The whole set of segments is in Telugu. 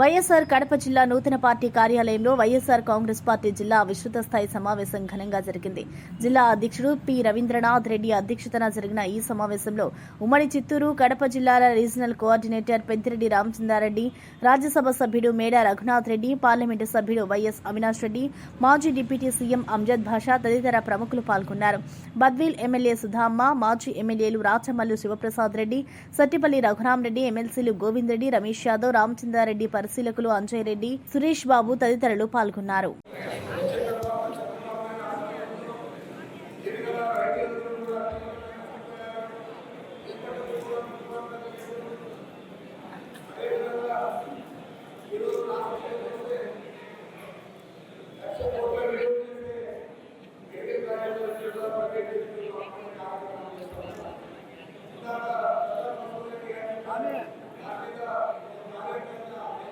వైఎస్ఆర్ కడప జిల్లా నూతన పార్టీ కార్యాలయంలో వైఎస్ఆర్ కాంగ్రెస్ పార్టీ జిల్లా విస్తృత స్థాయి సమావేశం ఘనంగా జరిగింది. జిల్లా అధ్యక్షుడు పి. రవీంద్రనాథ్ రెడ్డి అధ్యక్షతన జరిగిన ఈ సమావేశంలో ఉమ్మడి చిత్తూరు కడప జిల్లాల రీజనల్ కోఆర్డినేటర్ పెంతిరెడ్డి రామచంద్రారెడ్డి రాజ్యసభ సభ్యుడు మేడ రఘునాథ్ రెడ్డి పార్లమెంటు సభ్యుడు వైఎస్ అవినాష్ రెడ్డి మాజీ డిప్యూటీ సీఎం అంజద్ భాషా తదితర ప్రముఖులు పాల్గొన్నారు. బద్వీల్ ఎమ్మెల్యే సుధామ్మ మాజీ ఎమ్మెల్యేలు రాచమల్లు శివప్రసాద్ రెడ్డి సట్టిపల్లి రఘురామరెడ్డి ఎమ్మెల్సీలు గోవింద్ రెడ్డి రమేష్ యాదవ్ రామచంద్రారెడ్డి పరిశీలకులు అంజయ్ రెడ్డి సురేష్ బాబు తదితరులు పాల్గొన్నారు.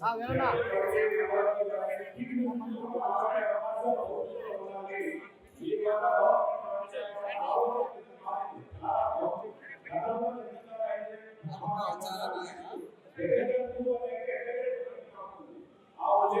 아, 왜나? 아버지